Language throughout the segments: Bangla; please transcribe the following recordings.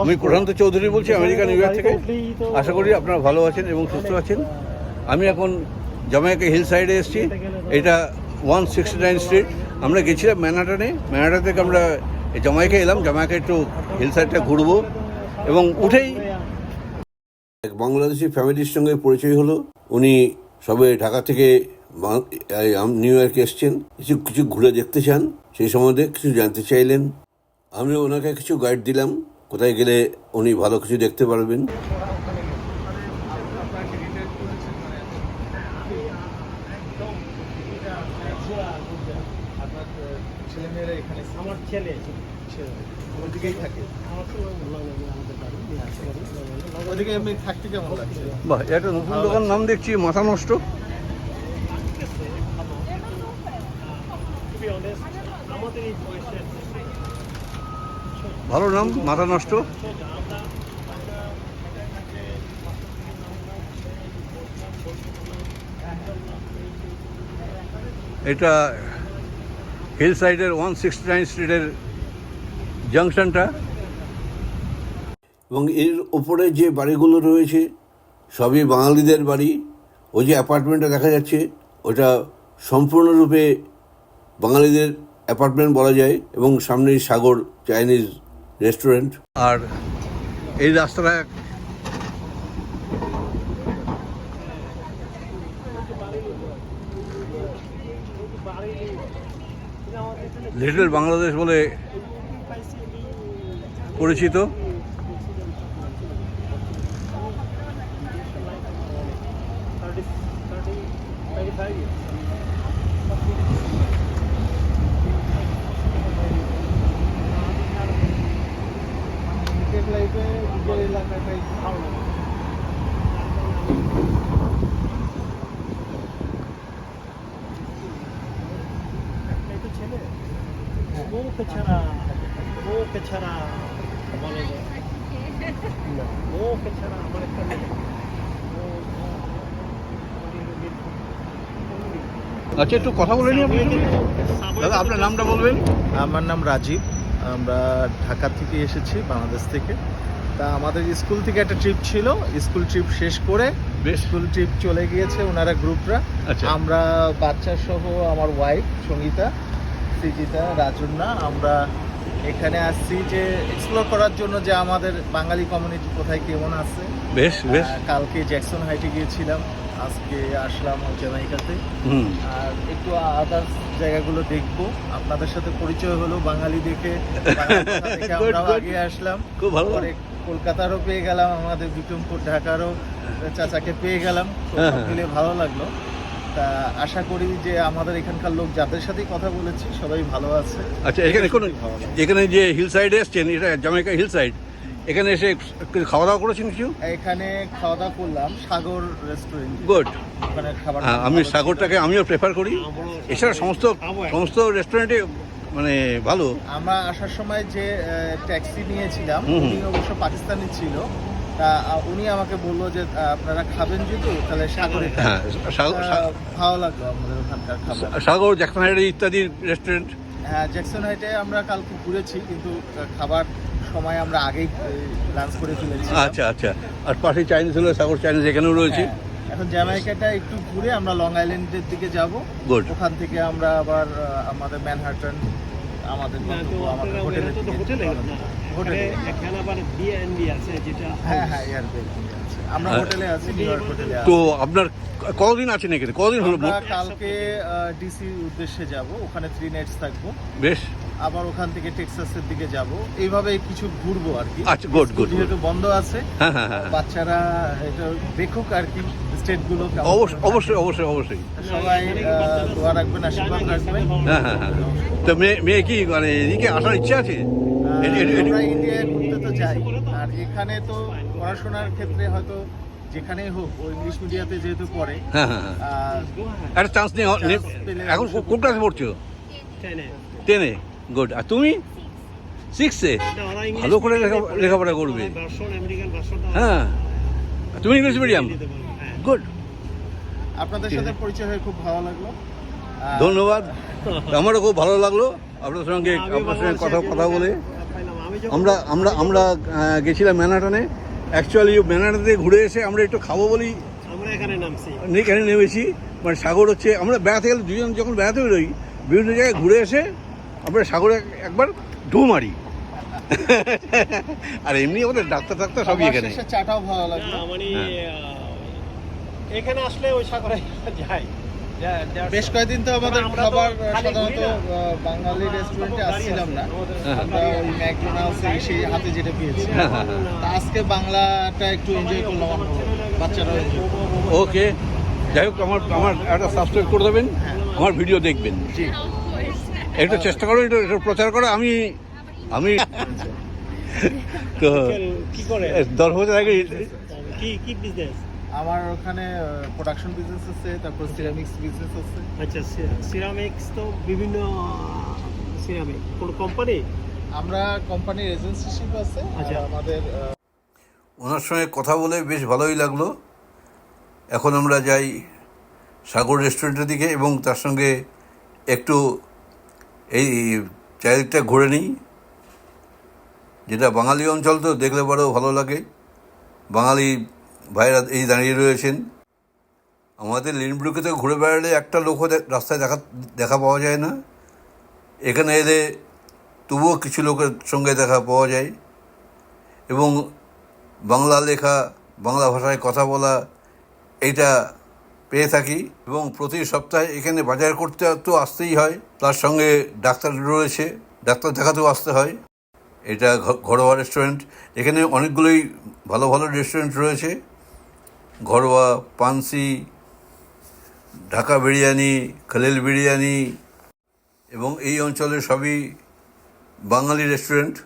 আমি প্রশান্ত চৌধুরী বলছি আমেরিকা নিউ ইয়র্ক থেকে। আশা করি আপনারা ভালো আছেন এবং সুস্থ আছেন। আমি এখন জামাইকা হিল সাইডে এসেছি এটা ওয়ান সিক্সটি নাইন স্ট্রিট। আমরা গেছিলাম ম্যানাটানে। ম্যানাটা থেকে আমরা জামাইকা এলাম। জামাইকা একটু হিল সাইডটা ঘুরবো এবং উঠেই এক বাংলাদেশি ফ্যামিলির সঙ্গে পরিচয় হলো। উনি সবে ঢাকা থেকে নিউ ইয়র্কে এসছেন। কিছু কিছু ঘুরে দেখতে চান। সেই সম্বন্ধে কিছু জানতে চাইলেন। আমি ওনাকে কিছু গাইড দিলাম। কোথায় গেলে উনি ভালো কিছু দেখতে পারবেন? আপনার ছেলেমেয়েরা এখানে আমার ছেলে ওদিকেই থাকে আমার ছেলে আমাদের ওদিকে এমনি থাকতে কেমন লাগছে বাহ একটা নতুন দোকান নাম দেখছি মাথা নষ্ট। আমাদের এই ভালো নাম, মাথা নষ্ট। এটা হিল সাইডের ওয়ান সিক্সটি নাইন স্ট্রিটের জাংশনটা এবং এর ওপরে যে বাড়িগুলো রয়েছে, সবই বাঙালিদের বাড়ি। ওই যে অ্যাপার্টমেন্টটা দেখা যাচ্ছে, ওটা সম্পূর্ণরূপে বাঙালিদের অ্যাপার্টমেন্ট বলা যায় এবং সামনেই সাগর চাইনিজ রেস্টুরেন্ট। আর এই রাস্তাটা লিটল বাংলাদেশ বলে পরিচিত। থার্টি থার্টি লাইফে এলাকাটাই ভালো লাগে। বউকে ছাড়া বউকে ছাড়া বলে বউকে ছাড়া আমার একটা মেয়ে। ও- ও- আচ্ছা একটু কথা বলে নিই দাদা আপনার নামটা বলবেন? আমার নাম রাজীব। আমরা ঢাকা থেকে এসেছি বাংলাদেশ থেকে। তা আমাদের স্কুল থেকে একটা ট্রিপ ছিল। স্কুল ট্রিপ শেষ করে স্কুল ট্রিপ চলে গিয়েছে ওনারা গ্রুপরা আচ্ছা। আমরা বাচ্চা সহ আমার ওয়াইফ সঙ্গীতা সৃজিতা রাজুন্না আমরা এখানে আসছি যে এক্সপ্লোর করার জন্য যে আমাদের বাঙালি কমিউনিটি কোথায় কেমন আছে। বেশ বেশ। কালকে জ্যাকসন হাইটে গিয়েছিলাম আজকে আসলাম জ্যামাইকাতে আর একটু আদার্স জায়গাগুলো দেখব। আপনাদের সাথে পরিচয় হলো বাঙালি দেখে আমরাও আগে আসলাম। খুব ভালো। কলকাতারও পেয়ে গেলাম আমাদের বিক্রমপুর ঢাকারও চাচাকে পেয়ে গেলাম। হ্যাঁ, হ্যাঁ। মিলে ভালো লাগল। তা আশা করি যে আমাদের এখানকার লোক যাদের সাথেই কথা বলেছি সবাই ভালো আছে। আচ্ছা এখানে কোন এখানে যে হিল সাইডে এসছেন এটা জামাইকা হিল সাইড এখানে এসে খাওয়া দাওয়া করেছেন কিছু? এখানে খাওয়া দাওয়া করলাম সাগর রেস্টুরেন্ট গুড ওখানে খাবার হ্যাঁ আমি সাগরটাকে আমিও প্রেফার করি। এছাড়া সমস্ত সমস্ত রেস্টুরেন্টে মানে ভালো। আমরা আসার সময় যে ট্যাক্সি নিয়েছিলাম। উনি অবশ্য পাকিস্তানি ছিল। তা উনি আমাকে বলল যে আপনারা খাবেন যেহেতু তাহলে সাগরে। হ্যাঁ ভালো লাগল আমাদের ওখানকার খাবার। সাগর জ্যাকসন হাইড ইত্যাদি রেস্টুরেন্ট হ্যাঁ জ্যাকসন হাইটে আমরা কালকে ঘুরেছি কিন্তু খাবার সময় আমরা আগেই লাঞ্চ করে ফেলেছি আচ্ছা আচ্ছা। আর পাশে চাইনিজ হলো সাগর চাইনিজ এখানেও রয়েছে। এখন জ্যামাইকাটা একটু ঘুরে আমরা লং আইল্যান্ডের দিকে যাব. ওখান থেকে আমরা আবার আমাদের ম্যানহাটন আমাদের গন্তব্য, আমাদের হোটেলে হোটেলে। এখানে- আবার বিএনবি আছে যেটা হ্যাঁ হ্যাঁ এয়ারবেল আমরা হ্যাঁ। হোটেলে আছি নিউ ইয়র্ক হোটেলে আছি তো আপনার কতদিন আছেন এখানে? কতদিন হলো আমরা কালকে ডিসি উদ্দেশ্যে যাব। ওখানে থ্রি নাইটস থাকব। বেশ। আবার ওখান থেকে টেক্সাসের দিকে যাব। এইভাবে কিছু ঘুরবো আর কি। আচ্ছা, যেহেতু বন্ধ আছে হ্যাঁ হ্যাঁ হ্যাঁ। বাচ্চারা এটা দেখুক আর কি। স্টেটগুলো অবশ্যই অবশ্যই অবশ্যই অবশ্যই। সবাই দোয়া রাখবেন আশীর্বাদ রাখবেন। হ্যাঁ হ্যাঁ হ্যাঁ। তো মেয়ে মেয়ে কি মানে এদিকে আসার ইচ্ছা আছে? ইন্ডিয়ায় ঘুরতে তো যাই। আর এখানে তো পড়াশোনার ক্ষেত্রে হয়তো যেখানেই হোক ও ইংলিশ মিডিয়াতে যেহেতু পড়ে হ্যাঁ হ্যাঁ হ্যাঁ। একটা চান্স পেলে এখন কোন ক্লাসে পড়ছো? টেনে গুড আর তুমি? সিক্সে ভালো করে লেখা- লেখাপড়া করবে। হ্যাঁ। তুমি ইংলিশ মিডিয়াম। গুড আপনাদের সাথে পরিচয় হয়ে খুব ভালো লাগল। ধন্যবাদ। আমারও খুব ভালো লাগল আপনার সঙ্গে আপনার সঙ্গে কথা কথা বলে। আমরা আমরা আমরা গেছিলাম ম্যানাটনে অ্যাকচুয়ালি ম্যানাটনে ঘুরে এসে আমরা একটু খাব বলি আমরা এখানে নামছি। এখানে নেমেছি। মানে সাগর হচ্ছে আমরা বেড়াতে গেলে দুজন যখন বেড়াতে বেরোই বিভিন্ন জায়গায় ঘুরে এসে আমরা সাগরে একবার ঢু মারি। আর এমনি আমাদের ডাক্তার ডাক্তার সবই এখানে। চাটাও ভালো লাগল। না, মানে হ্যাঁ। এখানে আসলে ওই সাগরে যায়। যা- যা- বেশ কয়েকদিন তো আমাদের খাবার সাধারণত বাঙালি রেস্টুরেন্টে আসছিলাম না। আমরা ওই ম্যাকডোনাল্ডস সেই হাতে যেটা পেয়েছি। হ্যাঁ, হ্যাঁ, হ্যাঁ। আজকে বাংলাটা একটু এনজয় করলাম এনজয় ওকে যাই হোক আমার আমার একটা সাবস্ক্রাইব করে দেবেন আমার ভিডিও দেখবেন। জি। একটু চেষ্টা করো একটু একটু প্রচার করো। আমি আমি তো কি করে? দশ বছর আগে কি কি বিজনেস আমার ওখানে প্রোডাকশন বিজনেস আছে তারপর সিরামিক্স বিজনেস আছে। আচ্ছা সিরামিক্স তো বিভিন্ন সিরামিক কোন কোম্পানি আমরা কোম্পানির এজেন্সিশিপ আছে আচ্ছা। আমাদের ওনার সঙ্গে কথা বলে বেশ ভালোই লাগল। এখন আমরা যাই সাগর রেস্টুরেন্টের দিকে এবং তার সঙ্গে একটু এই চারিদিকটা ঘুরে নিই। যেটা বাঙালি অঞ্চল তো দেখলে পরেও ভালো লাগে। বাঙালি ভাইরা এই দাঁড়িয়ে রয়েছেন। আমাদের লিনব্রুকে তো ঘুরে বেড়ালে একটা লোকও রাস্তায় দেখা দেখা পাওয়া যায় না। এখানে এলে তবুও কিছু লোকের সঙ্গে দেখা পাওয়া যায়। এবং বাংলা লেখা, বাংলা ভাষায় কথা বলা, এইটা পেয়ে থাকি। এবং প্রতি সপ্তাহে এখানে বাজার করতে তো আসতেই হয়। তার সঙ্গে ডাক্তার রয়েছে, ডাক্তার দেখাতেও আসতে হয়। এটা ঘরোয়া রেস্টুরেন্ট এখানে অনেকগুলোই ভালো ভালো রেস্টুরেন্ট রয়েছে। ঘরোয়া পানসি, ঢাকা বিরিয়ানি, খালেল বিরিয়ানি এবং এই অঞ্চলের সবই বাঙালি রেস্টুরেন্ট।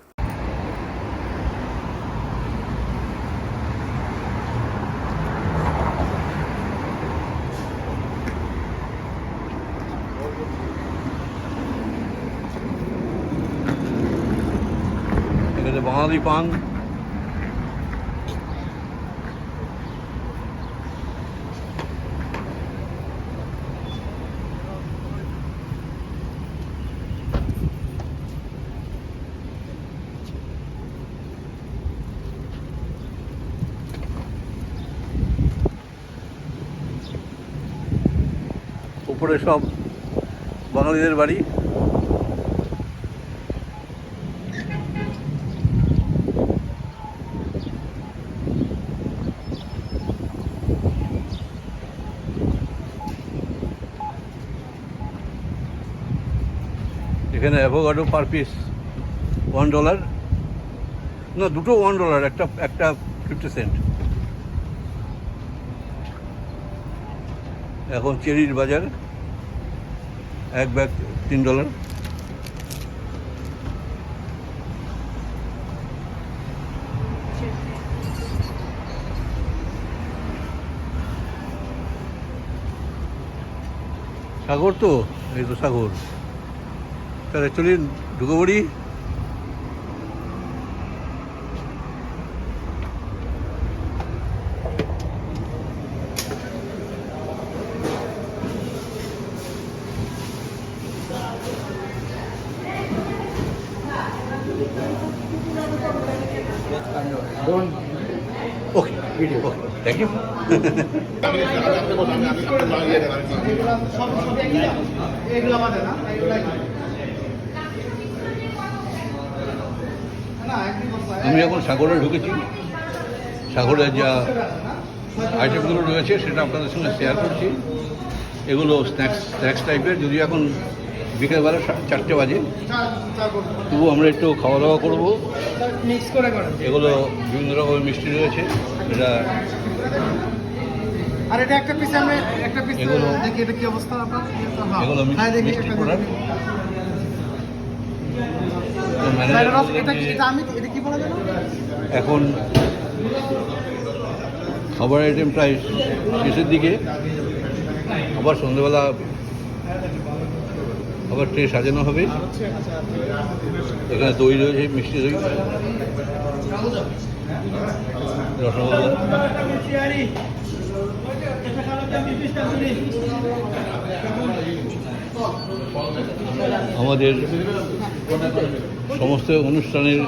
এখানে বাঙালি পান। উপরে সব বাঙালিদের বাড়ি। এখানে avocado per piece one dollar না, দুটো ওয়ান ডলার একটা একটা ফিফটি সেন্ট এখন চেরির বাজার। এক ব্যাগ তিন ডলার। সাগর তো এই তো সাগর। তাহলে চলি ঢুকে পড়ি okay video okay thank you আমি এখন সাগরে ঢুকেছি। সাগরে যা আইটেমগুলো রয়েছে সেটা আপনাদের সঙ্গে শেয়ার করছি। এগুলো স্ন্যাক্স স্ন্যাক্স টাইপের যদিও এখন বিকেলবেলা চারটে বাজে। তবু আমরা একটু খাওয়া দাওয়া করব। এগুলো বিভিন্ন রকমের মিষ্টি রয়েছে। এটা আর এটা একটা পিস একটা পিস দেখি এটা কি অবস্থা আপনার? এগুলো মি- হ্যাঁ মিষ্টি প্রোডাক্ট এখন খাবার আইটেম প্রায় শেষের দিকে। আবার সন্ধ্যেবেলা আবার ট্রে সাজানো হবে। এখানে দই রয়েছে, মিষ্টি দই। আমাদের সমস্ত অনুষ্ঠানের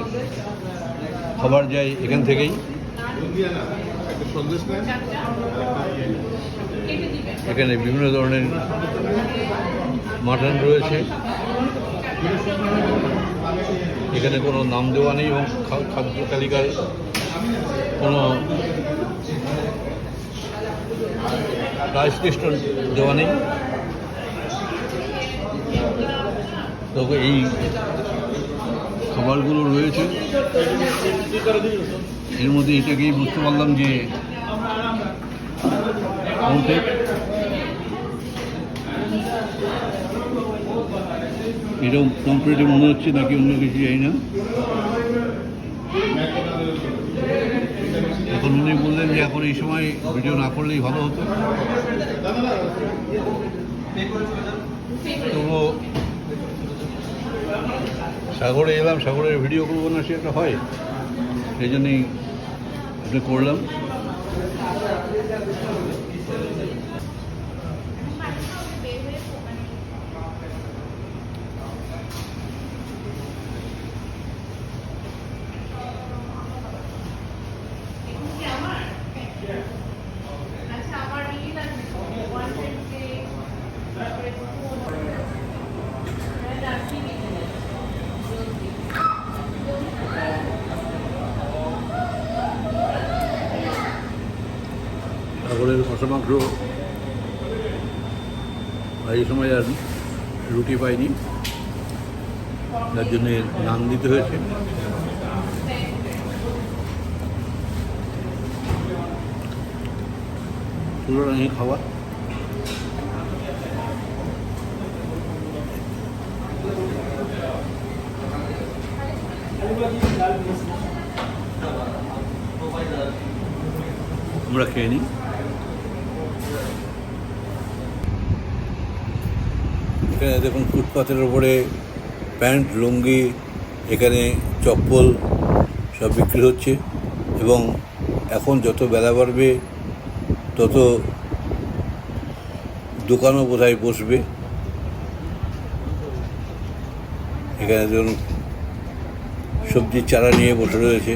খাবার যায় এখান থেকেই। এখানে বিভিন্ন ধরনের মাটন রয়েছে। এখানে কোনো নাম দেওয়া নেই এবং খাদ্য তালিকায় কোনো প্রাইস লিস্ট দেওয়া নেই। তবে এই খাবারগুলো রয়েছে। এর মধ্যে এটাকেই বুঝতে পারলাম যে কমপ্লিট এরকম কমপ্লিটে মনে হচ্ছে নাকি অন্য কিছু জানি না। এখন উনি বললেন যে এখন এই সময় ভিডিও না করলেই ভালো হতো। তবুও সাগরে এলাম, সাগরের ভিডিও করব না, সে একটা হয়। সেই জন্যই করলাম। কষা মাংস এই সময় আর রুটি পাইনি। যার জন্যে নান দিতে হয়েছে। তুলনায় খাওয়া আমরা খেয়ে নিই। এখানে দেখুন ফুটপাথের ওপরে প্যান্ট, লুঙ্গি, এখানে চপ্পল সব বিক্রি হচ্ছে এবং এখন যত বেলা বাড়বে, তত দোকানও বোধহয় বসবে। এখানে ধরুন সবজির চারা নিয়ে বসে রয়েছে।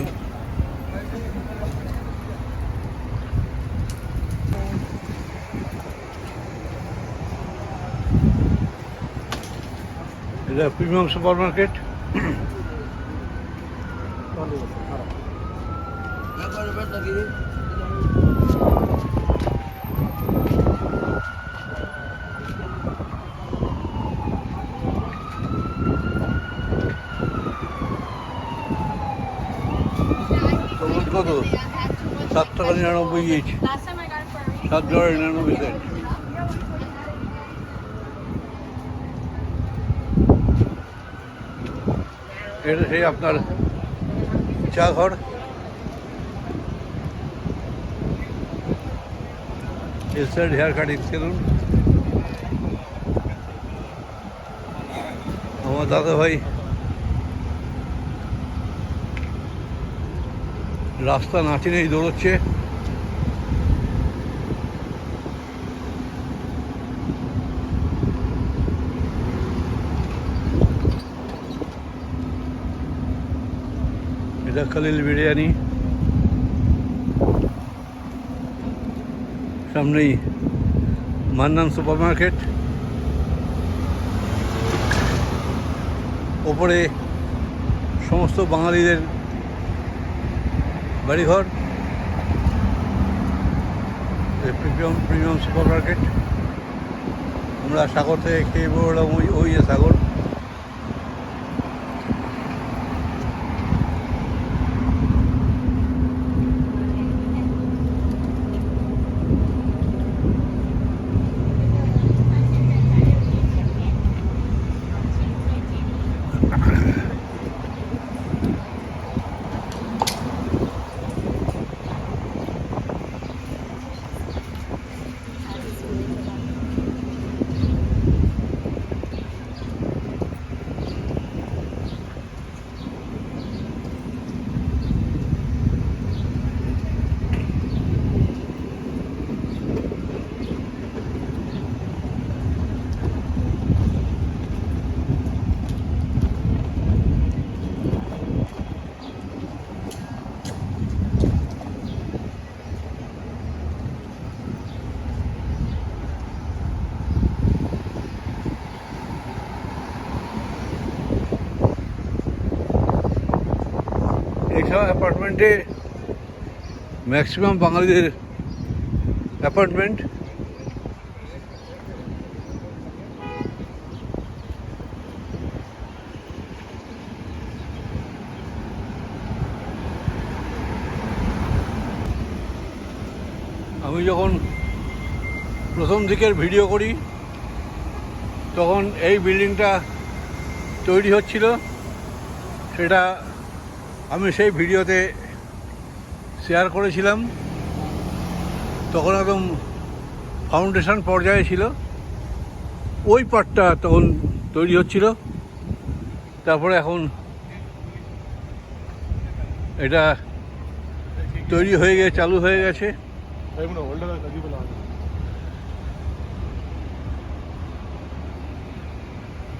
এটা প্রিমিয়াম সুপার মার্কেট কত? সাত টাকা নিরানব্বই. সাত ডলার নিরানব্বই সেন্ট এটা আপনার চা ঘর। Hair cutting salon. আমার দাদা ভাই রাস্তা না চিনেই দৌড়চ্ছে। এটা খালিল বিরিয়ানি। সামনেই মান্নান সুপার মার্কেট ওপরে সমস্ত বাঙালিদের বাড়িঘর। প্রিমিয়াম প্রিমিয়াম সুপার মার্কেট আমরা সাগর থেকে খেয়ে বেরোলাম ওই ওই সাগর। অ্যাপার্টমেন্টে ম্যাক্সিমাম বাঙালিদের অ্যাপার্টমেন্ট। আমি যখন প্রথম দিকের ভিডিও করি, তখন এই বিল্ডিংটা তৈরি হচ্ছিল। সেটা আমি সেই ভিডিওতে শেয়ার করেছিলাম। তখন একদম ফাউন্ডেশন পর্যায়ে ছিল। ওই পার্টটা তখন তৈরি হচ্ছিল। তারপরে এখন এটা তৈরি হয়ে গেছে চালু হয়ে গেছে।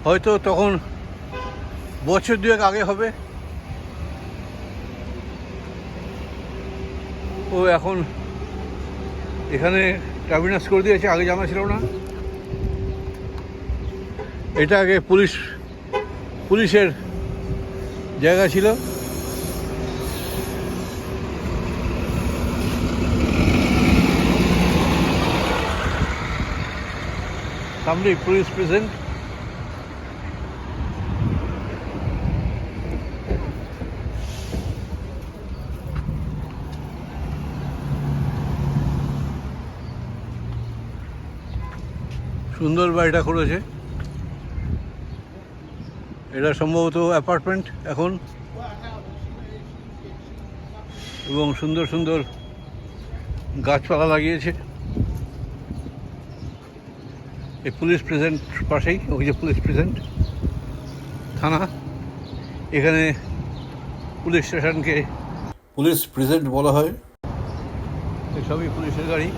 হয়তো তখন বছর দুয়েক আগে হবে। ও এখন এখানে টার্মিনাস করে দিয়েছে, আগে জানা ছিল না। এটা আগে পুলিশ, পুলিশের জায়গা ছিল। সামনে পুলিশ প্রেজেন্ট সুন্দর বাড়িটা করেছে এটা সম্ভবত অ্যাপার্টমেন্ট এখন। এবং সুন্দর সুন্দর গাছপালা লাগিয়েছে। এই পুলিশ প্রেজেন্ট পাশেই, ওই যে পুলিশ প্রেজেন্ট থানা। এখানে পুলিশ স্টেশনকে পুলিশ প্রেজেন্ট বলা হয়। এসবই পুলিশের গাড়ি।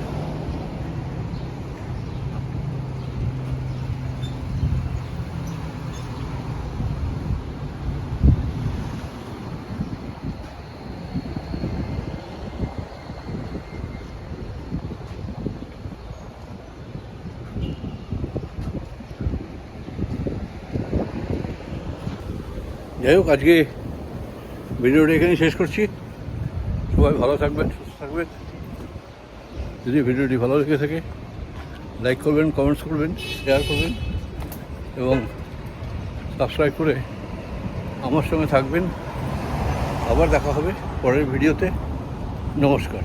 যাই হোক, আজকে ভিডিওটা এখানেই শেষ করছি। সবাই ভালো থাকবেন, সুস্থ থাকবেন। যদি ভিডিওটি ভালো লেগে থাকে লাইক করবেন কমেন্টস করবেন শেয়ার করবেন, এবং সাবস্ক্রাইব করে আমার সঙ্গে থাকবেন। আবার দেখা হবে পরের ভিডিওতে। নমস্কার।